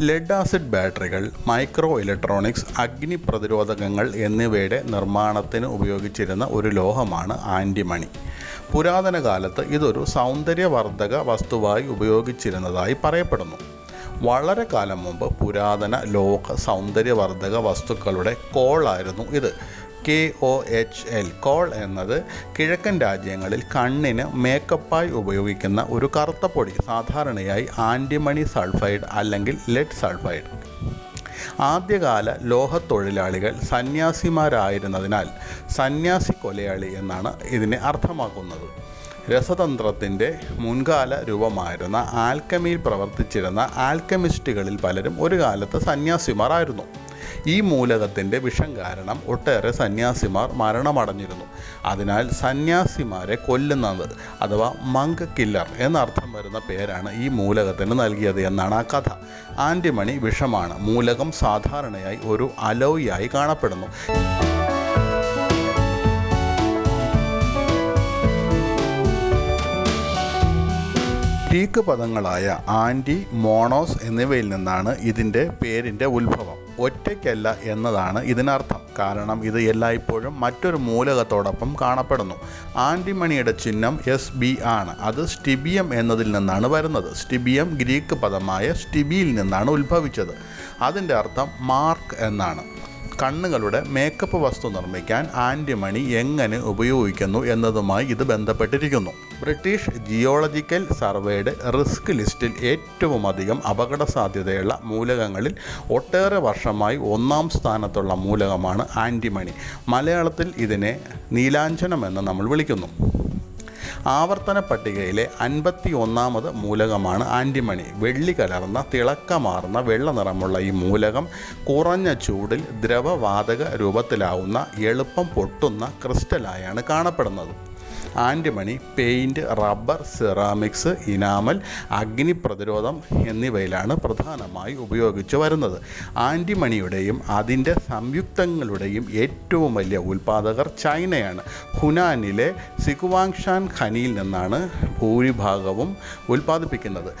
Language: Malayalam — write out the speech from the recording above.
ലെഡ് ആസിഡ് ബാറ്ററികൾ മൈക്രോ ഇലക്ട്രോണിക്സ് അഗ്നി പ്രതിരോധകങ്ങൾ എന്നിവയുടെ നിർമ്മാണത്തിന് ഉപയോഗിച്ചിരുന്ന ഒരു ലോഹമാണ് ആന്റിമണി പുരാതന കാലത്ത് ഇതൊരു സൗന്ദര്യവർദ്ധക വസ്തുവായി ഉപയോഗിച്ചിരുന്നതായി പറയപ്പെടുന്നു. വളരെ കാലം മുമ്പ് പുരാതന ലോക സൗന്ദര്യവർദ്ധക വസ്തുക്കളുടെ കോളായിരുന്നു ഇത്. K O H L kohl എന്നത് കിഴക്കൻ രാജ്യങ്ങളിൽ കണ്ണിന് മേക്കപ്പായി ഉപയോഗിക്കുന്ന ഒരു കറുത്ത പൊടി സാധാരണയായി ആന്റിമണി സൾഫൈഡ് അല്ലെങ്കിൽ ലെഡ് സൾഫൈഡ്. ആദ്യകാല ലോഹത്തൊഴിലാളികൾ സന്യാസിമാരായിരുന്നതിനാൽ സന്യാസി കൊലയാളി എന്നാണ് ഇതിനെ അർത്ഥമാക്കുന്നത്. രസതന്ത്രത്തിന്റെ മുൻകാല രൂപമായിരുന്ന ആൽക്കമിയിൽ പ്രവർത്തിച്ചിരുന്ന ആൽക്കമിസ്റ്റുകളിൽ പലരും ഒരു കാലത്ത് സന്യാസിമാരായിരുന്നു. ഈ മൂലകത്തിന്റെ വിഷം കാരണം ഒട്ടേറെ സന്യാസിമാർ മരണമടഞ്ഞിരുന്നു. അതിനാൽ സന്യാസിമാരെ കൊല്ലുന്നത് അഥവാ മങ്ക് കില്ലർ എന്നർത്ഥം വരുന്ന പേരാണ് ഈ മൂലകത്തിന് നൽകിയത് എന്നാണ് ആ കഥ. ആന്റിമണി വിഷമാണ്. മൂലകം സാധാരണയായി ഒരു അലോയായി കാണപ്പെടുന്നു. ഗ്രീക്ക് പദങ്ങളായ ആന്റി മോണോസ് എന്നിവയിൽ നിന്നാണ് ഇതിന്റെ പേരിന്റെ ഉത്ഭവം. ഒറ്റയ്ക്കല്ല എന്നതാണ് ഇതിനർത്ഥം. കാരണം ഇത് എല്ലായ്പ്പോഴും മറ്റൊരു മൂലകത്തോടൊപ്പം കാണപ്പെടുന്നു. ആന്റിമണിയുടെ ചിഹ്നം എസ് ബി ആണ്. അത് സ്റ്റിബിയം എന്നതിൽ നിന്നാണ് വരുന്നത്. സ്റ്റിബിയം ഗ്രീക്ക് പദമായ സ്റ്റിബിയിൽ നിന്നാണ് ഉത്ഭവിച്ചത്. അതിന്റെ അർത്ഥം മാർക്ക് എന്നാണ്. കണ്ണുകളുടെ മേക്കപ്പ് വസ്തു നിർമ്മിക്കാൻ ആന്റിമണി എങ്ങനെ ഉപയോഗിക്കുന്നു എന്നതുമായി ഇത് ബന്ധപ്പെട്ടിരിക്കുന്നു. ബ്രിട്ടീഷ് ജിയോളജിക്കൽ സർവേയുടെ റിസ്ക് ലിസ്റ്റിൽ ഏറ്റവും അധികം അപകട സാധ്യതയുള്ള മൂലകങ്ങളിൽ ഒട്ടേറെ വർഷമായി ഒന്നാം സ്ഥാനത്തുള്ള മൂലകമാണ് ആന്റിമണി മലയാളത്തിൽ ഇതിനെ നീലാഞ്ജനം എന്ന് നമ്മൾ വിളിക്കുന്നു. ആവർത്തന പട്ടികയിലെ അൻപത്തി ഒന്നാമത് മൂലകമാണ് ആന്റിമണി. വെള്ളി കലർന്ന തിളക്കമാർന്ന വെള്ള നിറമുള്ള ഈ മൂലകം കുറഞ്ഞ ചൂടിൽ ദ്രവവാതക രൂപത്തിലാവുന്ന എളുപ്പം പൊട്ടുന്ന ക്രിസ്റ്റലായാണ് കാണപ്പെടുന്നത്. Antimony paint rubber ceramics enamel അഗ്നി പ്രതിരോധം എന്നിവയിലാണ് പ്രധാനമായി ഉപയോഗിച്ചു വരുന്നത്. ആന്റിമണിയുടെയും അതിന്റെ സംയുക്തങ്ങളുടെയും ഏറ്റവും വലിയ ഉൽപ്പാദകർ ചൈനയാണ്. ഹുനാനിലെ സിഗുവാങ്ഷാൻ ഖനിയിൽ നിന്നാണ് ഭൂരിഭാഗവും ഉൽപ്പാദിപ്പിക്കുന്നത്.